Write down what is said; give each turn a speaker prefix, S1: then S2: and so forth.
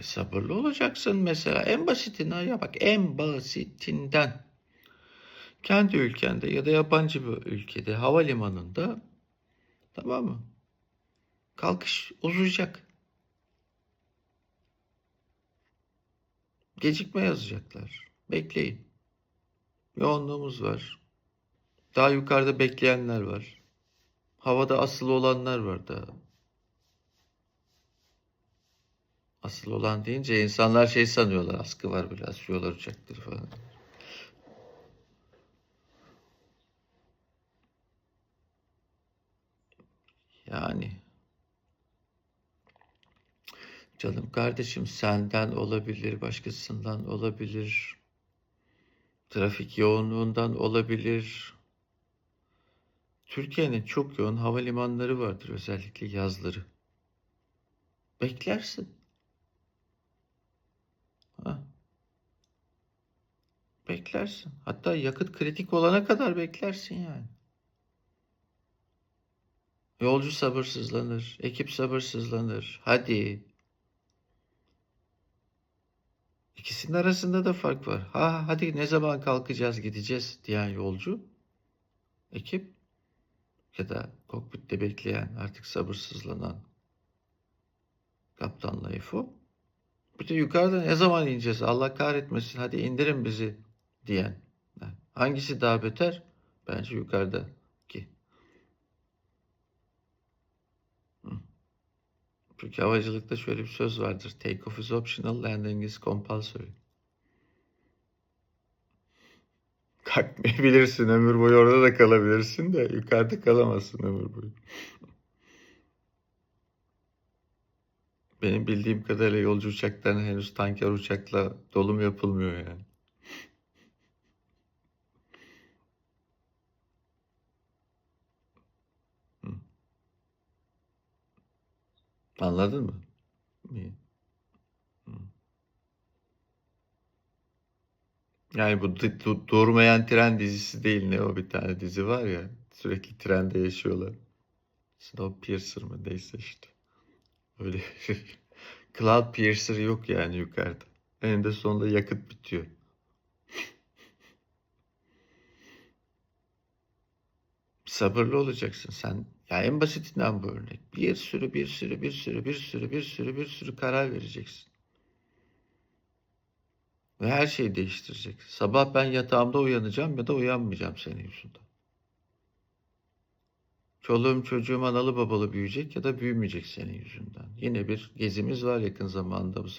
S1: E, sabırlı olacaksın mesela. En basitinden ya bak en basitinden. Kendi ülkende ya da yabancı bir ülkede havalimanında tamam mı? Kalkış uzayacak. Gecikme yazacaklar. Bekleyin. Yoğunluğumuz var. Daha yukarıda bekleyenler var. Havada asılı olanlar var daha. Asıl olan deyince insanlar şey sanıyorlar. Askı var böyle asıyorlar uçakları falan. Yani canım kardeşim senden olabilir, başkasından olabilir. Trafik yoğunluğundan olabilir. Türkiye'nin çok yoğun havalimanları vardır özellikle yazları. Beklersin. Ha. Beklersin. Hatta yakıt kritik olana kadar beklersin yani. Yolcu sabırsızlanır, ekip sabırsızlanır. Hadi. İkisinin arasında da fark var. Ha hadi ne zaman kalkacağız gideceğiz diyen yolcu, ekip ya da kokpitte bekleyen artık sabırsızlanan kaptanla EFO. Bir de yukarıda ne zaman ineceğiz Allah kahretmesin hadi indirin bizi diyen. Hangisi daha beter? Bence yukarıdaki. Çünkü havacılıkta şöyle bir söz vardır. Take off is optional, landing is compulsory. Kalkmayabilirsin ömür boyu orada da kalabilirsin de yukarıda kalamazsın ömür boyu. Benim bildiğim kadarıyla yolcu uçaklarına henüz tanker uçakla dolum yapılmıyor yani. Anladın mı? Yani bu durmayan tren dizisi değil ne o bir tane dizi var ya sürekli trende yaşıyorlar. Snowpiercer mı neyse işte. Öyle Cloudpiercer yok yani yukarıda. Eninde sonunda yakıt bitiyor. Sabırlı olacaksın sen. Ya en basitinden bu örnek. Bir sürü bir sürü bir sürü bir sürü bir sürü bir sürü karar vereceksin. Ve her şeyi değiştirecek. Sabah ben yatağımda uyanacağım ya da uyanmayacağım senin yüzünden. Çoluğum çocuğum analı babalı büyüyecek ya da büyümeyecek senin yüzünden. Yine bir gezimiz var yakın zamanda bu